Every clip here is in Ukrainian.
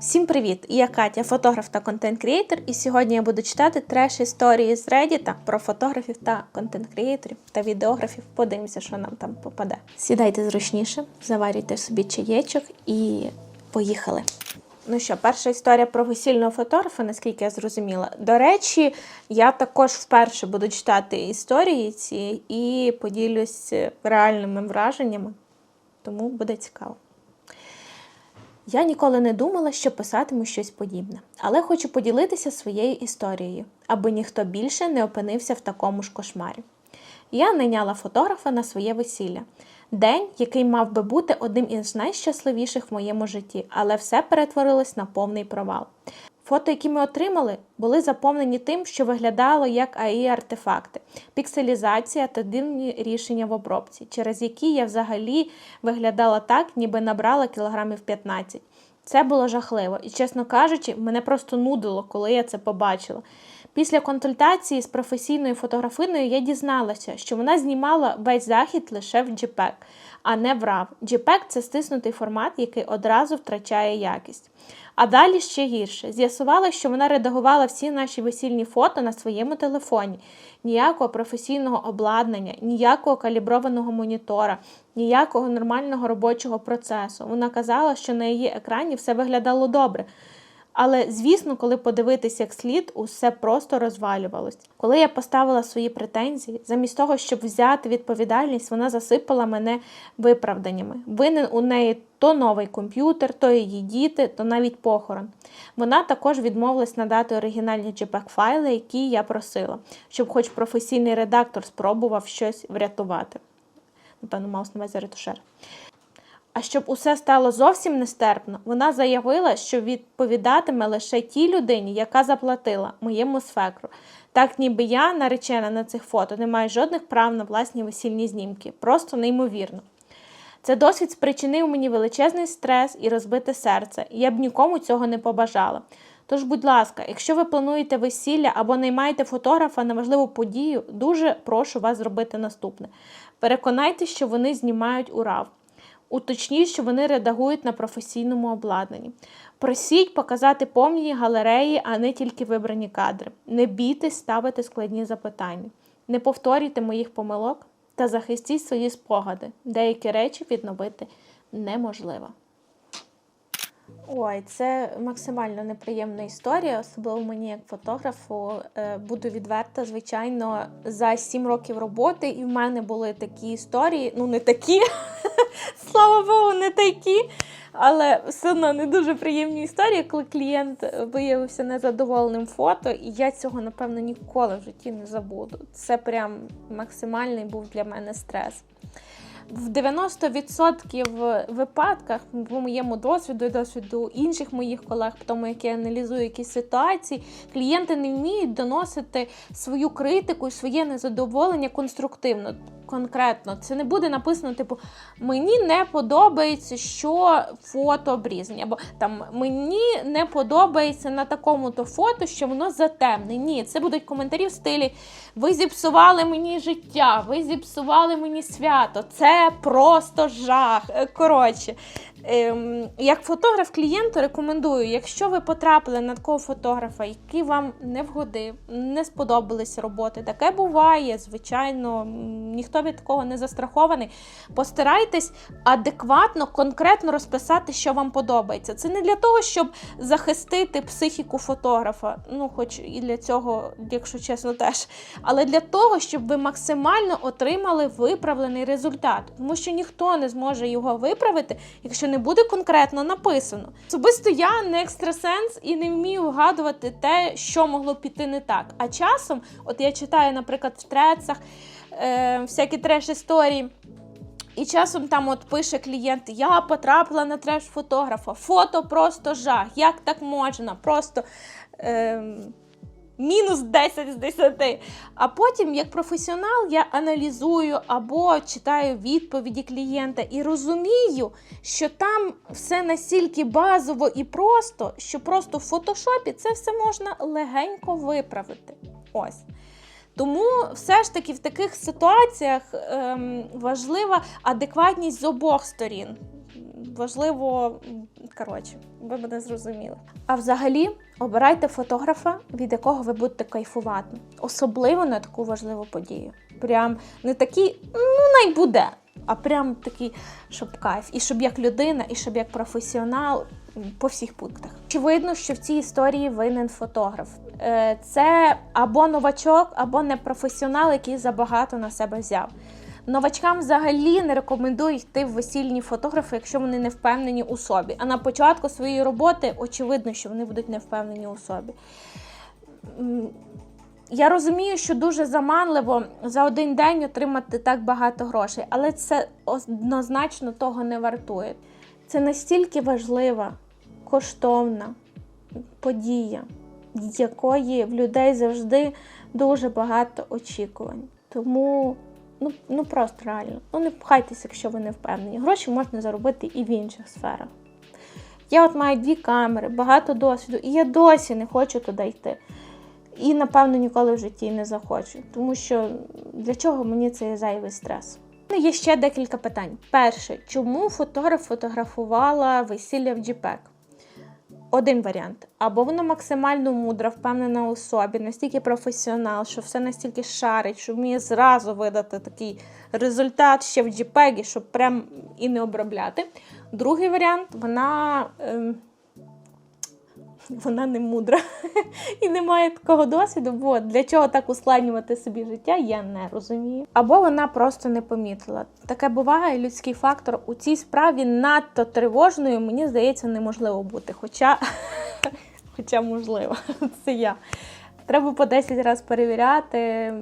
Всім привіт! Я Катя, фотограф та контент-крієтор, і сьогодні я буду читати треш історії з Reddit про фотографів та контент-крієторів та відеографів. Подивимося, що нам там попаде. Сідайте зручніше, заварюйте собі чаєчок і поїхали. Ну що, перша історія про весільного фотографа, наскільки я зрозуміла. До речі, я також вперше буду читати історії ці і поділюсь реальними враженнями, тому буде цікаво. Я ніколи не думала, що писатиму щось подібне, але хочу поділитися своєю історією, аби ніхто більше не опинився в такому ж кошмарі. Я найняла фотографа на своє весілля. День, який мав би бути одним із найщасливіших в моєму житті, але все перетворилось на повний провал. Фото, які ми отримали, були заповнені тим, що виглядало як АІ артефакти, пікселізація та дивні рішення в обробці, через які я взагалі виглядала так, ніби набрала кілограмів 15. Це було жахливо, і, чесно кажучи, мене просто нудило, коли я це побачила. Після консультації з професійною фотографиною я дізналася, що вона знімала весь захід лише в JPEG, а не в RAW. JPEG – це стиснутий формат, який одразу втрачає якість. А далі ще гірше. З'ясувала, що вона редагувала всі наші весільні фото на своєму телефоні. Ніякого професійного обладнання, ніякого каліброваного монітора, ніякого нормального робочого процесу. Вона казала, що на її екрані все виглядало добре. Але, звісно, коли подивитись як слід, усе просто розвалювалось. Коли я поставила свої претензії, замість того, щоб взяти відповідальність, вона засипала мене виправданнями. Винен у неї то новий комп'ютер, то її діти, то навіть похорон. Вона також відмовилась надати оригінальні JPEG-файли, які я просила, щоб хоч професійний редактор спробував щось врятувати. Напевно, мав на увазі ретушер. А щоб усе стало зовсім нестерпно, вона заявила, що відповідатиме лише тій людині, яка заплатила моєму свекру. Так ніби я, наречена на цих фото, не маю жодних прав на власні весільні знімки. Просто неймовірно. Це досвід спричинив мені величезний стрес і розбите серце, і я б нікому цього не побажала. Тож, будь ласка, якщо ви плануєте весілля або наймаєте фотографа на важливу подію, дуже прошу вас зробити наступне: переконайтеся, що вони знімають у RAW. Уточніть, що вони редагують на професійному обладнанні. Просіть показати повні галереї, а не тільки вибрані кадри. Не бійтесь ставити складні запитання. Не повторюйте моїх помилок та захистіть свої спогади. Деякі речі відновити неможливо. Ой, це максимально неприємна історія, особливо мені як фотографу. Е, Буду відверта, звичайно, за сім років роботи, і в мене були такі історії. Ну, не такі, слава Богу, не такі. Але все одно не дуже приємні історії, коли клієнт виявився незадоволеним фото, і я цього, напевно, ніколи в житті не забуду. Це прям максимальний був для мене стрес. В 90% випадках, в моєму досвіду і досвіду інших моїх колег, тому, як я аналізую якісь ситуації, клієнти не вміють доносити свою критику і своє незадоволення конструктивно. Конкретно, це не буде написано, типу, мені не подобається, що фото обрізані, або там мені не подобається на такому-то фото, що воно затемне. Ні, це будуть коментарі в стилі Ви зіпсували мені життя, ви зіпсували мені свято. Це просто жах. Коротше, як фотограф клієнту рекомендую, якщо ви потрапили на такого фотографа, який вам не вгодив, не сподобались роботи, таке буває, звичайно, ніхто від такого не застрахований. Постарайтесь адекватно, конкретно розписати, що вам подобається. Це не для того, щоб захистити психіку фотографа, ну, хоч і для цього, якщо чесно, теж, але для того, щоб ви максимально отримали виправлений результат, тому що ніхто не зможе його виправити, якщо не буде конкретно написано. Особисто я не екстрасенс і не вмію вгадувати те, що могло піти не так. А часом, от я читаю, наприклад, в трецах е, всякі треш історії. І часом там от пише клієнт: я потрапила на треш фотографа. Фото просто жах. Як так можна? Просто. Е, мінус 10 з 10. А потім, як професіонал, я аналізую або читаю відповіді клієнта і розумію, що там все настільки базово і просто, що просто в фотошопі це все можна легенько виправити. Ось. Тому все ж таки в таких ситуаціях ем, важлива адекватність з обох сторін. Важливо, коротше, ви мене зрозуміли. А взагалі обирайте фотографа, від якого ви будете кайфувати, особливо на таку важливу подію. Прям не такий, ну най буде, а прям такий, щоб кайф, і щоб як людина, і щоб як професіонал по всіх пунктах. Очевидно, що в цій історії винен фотограф. Е, Це або новачок, або непрофесіонал, який забагато на себе взяв. Новачкам взагалі не рекомендую йти в весільні фотографи, якщо вони не впевнені у собі. А на початку своєї роботи очевидно, що вони будуть не впевнені у собі. Я розумію, що дуже заманливо за один день отримати так багато грошей, але це однозначно того не вартує. Це настільки важлива, коштовна подія, якої в людей завжди дуже багато очікувань. Тому ну, ну просто реально, ну не пхайтеся, якщо ви не впевнені. Гроші можна заробити і в інших сферах. Я от маю дві камери, багато досвіду, і я досі не хочу туди йти. І, напевно, ніколи в житті не захочу. Тому що для чого мені цей зайвий стрес? Є ще декілька питань. Перше, чому фотограф фотографувала весілля в JPEG? Один варіант. Або вона максимально мудра, впевнена у собі, настільки професіонал, що все настільки шарить, що вміє зразу видати такий результат ще в JPEG, щоб прям і не обробляти. Другий варіант вона. Ем, вона не мудра і не має такого досвіду, бо для чого так ускладнювати собі життя, я не розумію. Або вона просто не помітила. Таке буває, людський фактор у цій справі надто тривожною, мені здається, неможливо бути. Хоча, хоча можливо, це я. Треба по 10 разів перевіряти.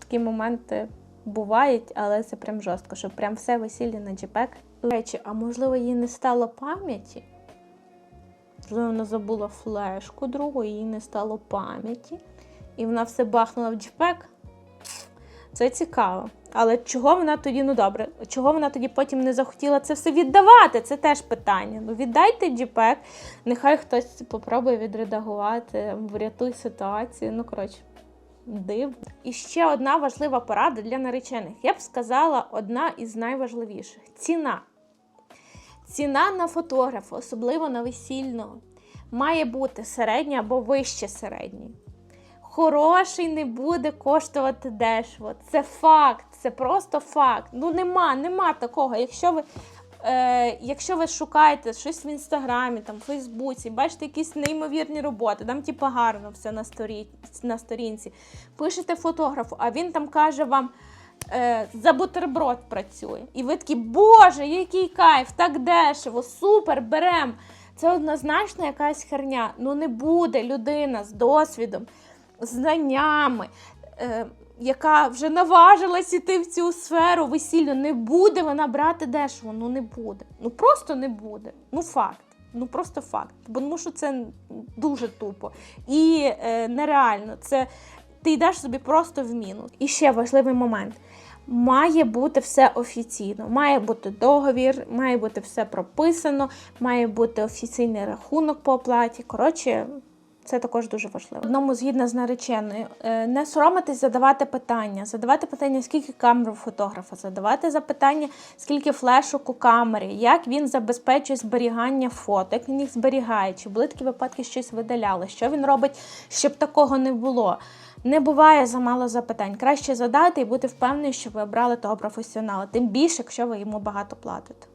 Такі моменти бувають, але це прям жорстко, щоб прям все весілля на JPEG. До речі, а можливо, їй не стало пам'яті? Можливо, вона забула флешку другу, їй не стало пам'яті. І вона все бахнула в JPEG. Це цікаво. Але чого вона тоді, ну добре, чого вона тоді потім не захотіла це все віддавати? Це теж питання. Ну віддайте JPEG, нехай хтось попробує відредагувати, врятуй ситуацію. Ну, коротше, дивно. І ще одна важлива порада для наречених. Я б сказала, одна із найважливіших ціна. Ціна на фотографа, особливо на весільного, має бути середня або вище середньої. Хороший не буде коштувати дешево. Це факт, це просто факт. Ну нема, нема такого. Якщо ви, е, якщо ви шукаєте щось в інстаграмі, там, в Фейсбуці, бачите якісь неймовірні роботи, там типу гарно все на, сторі, на сторінці, пишете фотографу, а він там каже вам. Е, за бутерброд працює. І ви такі, боже, який кайф, так дешево, супер, берем. Це однозначно якась херня. Ну не буде людина з досвідом, знаннями, е, яка вже наважилась іти в цю сферу весілля. Не буде вона брати дешево. Ну не буде. Ну просто не буде. Ну факт. Ну просто факт. Тому що це дуже тупо і е, нереально. Це ти йдеш собі просто в мінус. І ще важливий момент. Має бути все офіційно, має бути договір, має бути все прописано, має бути офіційний рахунок по оплаті. Коротше, це також дуже важливо. Одному згідно з нареченою, е, не соромитись задавати питання, задавати питання, скільки камер у фотографа, задавати запитання, скільки флешок у камері, як він забезпечує зберігання фото, як він їх зберігає, чи були такі випадки, щось видаляли, що він робить, щоб такого не було. Не буває замало запитань. Краще задати і бути впевнені, що ви обрали того професіонала. Тим більше, якщо ви йому багато платите.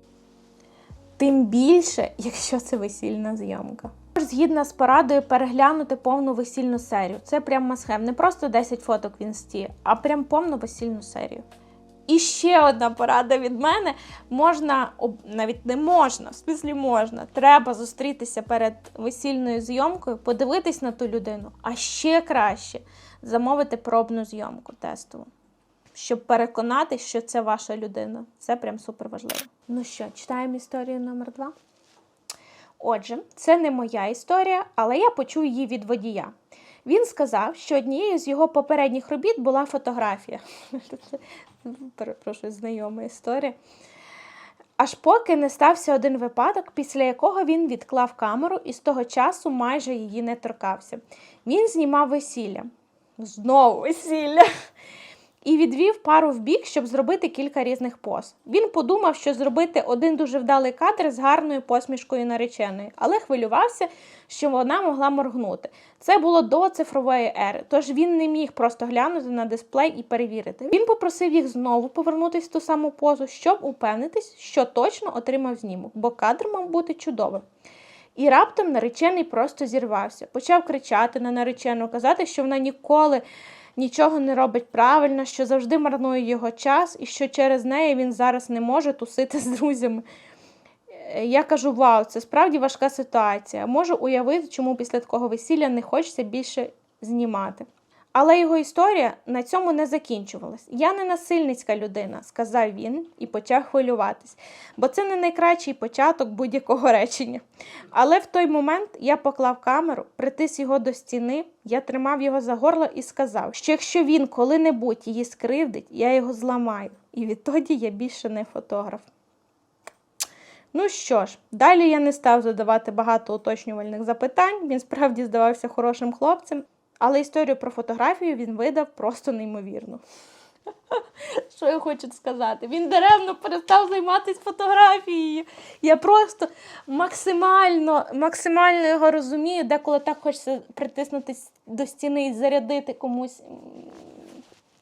Тим більше, якщо це весільна зйомка. Згідно з порадою переглянути повну весільну серію. Це прям масхем. Не просто 10 фоток в інсті, а прям повну весільну серію. І ще одна порада від мене: можна, навіть не можна, в смислі можна. Треба зустрітися перед весільною зйомкою, подивитись на ту людину, а ще краще замовити пробну зйомку тестову, щоб переконатись, що це ваша людина. Це прям супер важливо. Ну що, читаємо історію номер два. Отже, це не моя історія, але я почув її від водія. Він сказав, що однією з його попередніх робіт була фотографія. Перепрошую, знайома історія. Аж поки не стався один випадок, після якого він відклав камеру і з того часу майже її не торкався. Він знімав весілля. Знову весілля. і відвів пару в бік, щоб зробити кілька різних поз. Він подумав, що зробити один дуже вдалий кадр з гарною посмішкою нареченої, але хвилювався, що вона могла моргнути. Це було до цифрової ери, тож він не міг просто глянути на дисплей і перевірити. Він попросив їх знову повернутися в ту саму позу, щоб упевнитись, що точно отримав знімок, бо кадр мав бути чудовим. І раптом наречений просто зірвався, почав кричати на наречену, казати, що вона ніколи нічого не робить правильно, що завжди марнує його час і що через неї він зараз не може тусити з друзями. Е, Я кажу: вау, це справді важка ситуація. Можу уявити, чому після такого весілля не хочеться більше знімати. Але його історія на цьому не закінчувалась. Я не насильницька людина, сказав він і почав хвилюватись, бо це не найкращий початок будь-якого речення. Але в той момент я поклав камеру, притис його до стіни, я тримав його за горло і сказав, що якщо він коли-небудь її скривдить, я його зламаю. І відтоді я більше не фотограф. Ну що ж, далі я не став задавати багато уточнювальних запитань. Він справді здавався хорошим хлопцем, але історію про фотографію він видав просто неймовірно. Що я хочу сказати? Він даремно перестав займатися фотографією. Я просто максимально, максимально його розумію, деколи так хочеться притиснутися до стіни і зарядити комусь,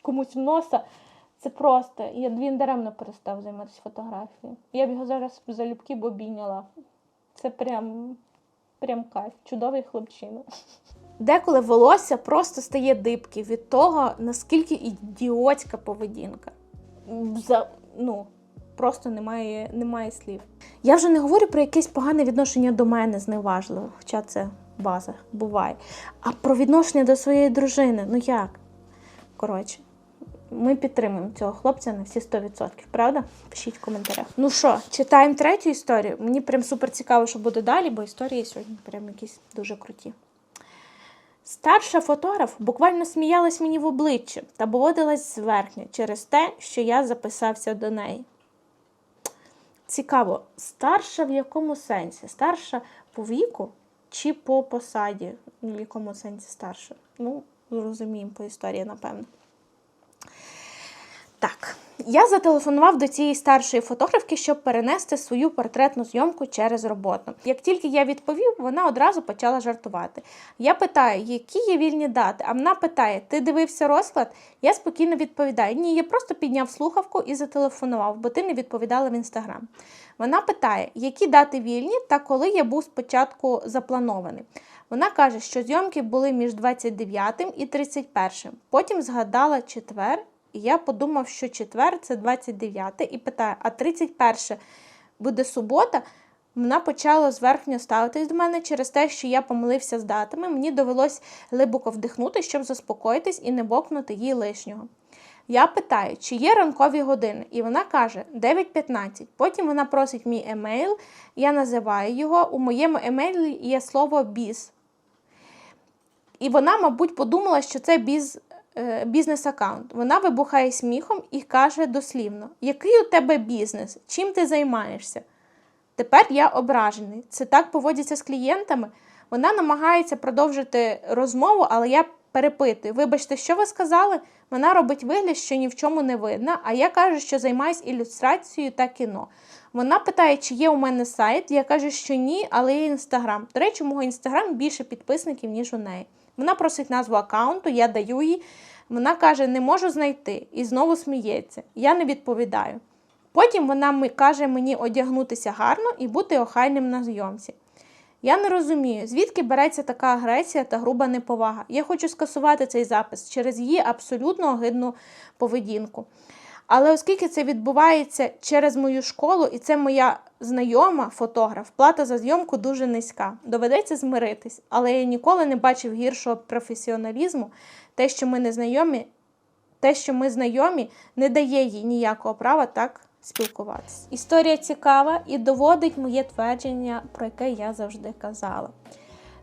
комусь в носа. Це просто. Він даремно перестав займатися фотографією. Я б його зараз залюбки б обійняла. Це прям, прям кайф. Чудовий хлопчина. Деколи волосся просто стає дибки від того, наскільки ідіотська поведінка. За, ну, просто немає, немає слів. Я вже не говорю про якесь погане відношення до мене зневажливо, хоча це база буває. А про відношення до своєї дружини. Ну як? Коротше, ми підтримуємо цього хлопця на всі 100%, правда? Пишіть в коментарях. Ну що, читаємо третю історію. Мені прям супер цікаво, що буде далі, бо історії сьогодні прям якісь дуже круті. Старша фотограф буквально сміялась мені в обличчя та поводилась зверхньо через те, що я записався до неї. Цікаво, старша в якому сенсі? Старша по віку чи по посаді? В якому сенсі старша? Ну, зрозуміємо по історії, напевно. Так, я зателефонував до цієї старшої фотографки, щоб перенести свою портретну зйомку через роботу. Як тільки я відповів, вона одразу почала жартувати. Я питаю, які є вільні дати. А вона питає: Ти дивився розклад? Я спокійно відповідаю: Ні, я просто підняв слухавку і зателефонував, бо ти не відповідала в інстаграм. Вона питає, які дати вільні та коли я був спочатку запланований. Вона каже, що зйомки були між 29 і 31. Потім згадала четвер. І я подумав, що четвер це 29 і питаю, а 31 буде субота. Вона почала зверхньо ставитись до мене через те, що я помилився з датами. Мені довелось глибоко вдихнути, щоб заспокоїтись і не бокнути їй лишнього. Я питаю, чи є ранкові години, і вона каже 9.15. Потім вона просить мій емейл, я називаю його. У моєму емейлі є слово біз. І вона, мабуть, подумала, що це біз бізнес-аккаунт. Вона вибухає сміхом і каже дослівно: Який у тебе бізнес? Чим ти займаєшся? Тепер я ображений. Це так поводяться з клієнтами. Вона намагається продовжити розмову, але я перепитую: вибачте, що ви сказали? Вона робить вигляд, що ні в чому не видно, а я кажу, що займаюся ілюстрацією та кіно. Вона питає, чи є у мене сайт. Я кажу, що ні, але є інстаграм. До речі, у мого інстаграм більше підписників, ніж у неї. Вона просить назву аккаунту, я даю їй. Вона каже, не можу знайти. І знову сміється. Я не відповідаю. Потім вона каже мені одягнутися гарно і бути охайним на зйомці. Я не розумію, звідки береться така агресія та груба неповага. Я хочу скасувати цей запис через її абсолютно огидну поведінку. Але оскільки це відбувається через мою школу, і це моя знайома фотограф, плата за зйомку дуже низька. Доведеться змиритись, але я ніколи не бачив гіршого професіоналізму. Те, що ми не знайомі, те, що ми знайомі, не дає їй ніякого права так спілкуватися. Історія цікава і доводить моє твердження, про яке я завжди казала.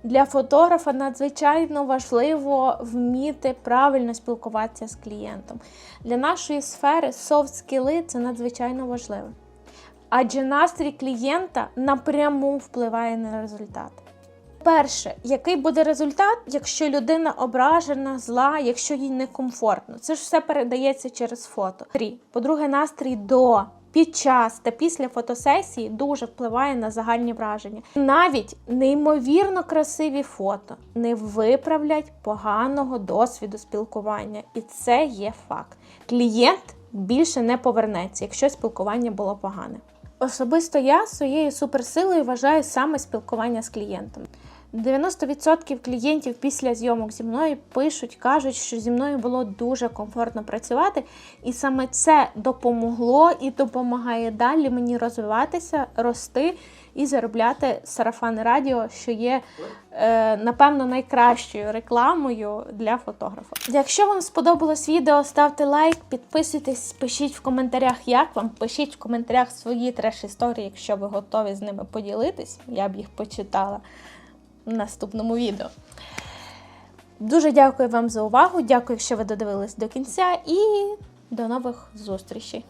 Для фотографа надзвичайно важливо вміти правильно спілкуватися з клієнтом. Для нашої сфери soft скіли це надзвичайно важливо. Адже настрій клієнта напряму впливає на результат. Перше, який буде результат, якщо людина ображена, зла, якщо їй некомфортно? Це ж все передається через фото. По-друге, настрій до. Під час та після фотосесії дуже впливає на загальні враження. Навіть неймовірно красиві фото не виправлять поганого досвіду спілкування, і це є факт. Клієнт більше не повернеться, якщо спілкування було погане. Особисто я своєю суперсилою вважаю саме спілкування з клієнтом. 90% клієнтів після зйомок зі мною пишуть, кажуть, що зі мною було дуже комфортно працювати, і саме це допомогло і допомагає далі мені розвиватися, рости і заробляти сарафани радіо, що є е, напевно найкращою рекламою для фотографа. Якщо вам сподобалось відео, ставте лайк, підписуйтесь, пишіть в коментарях, як вам. Пишіть в коментарях свої треш історії, якщо ви готові з ними поділитись. Я б їх почитала наступному відео. Дуже дякую вам за увагу. Дякую, що ви додивились до кінця, і до нових зустрічей.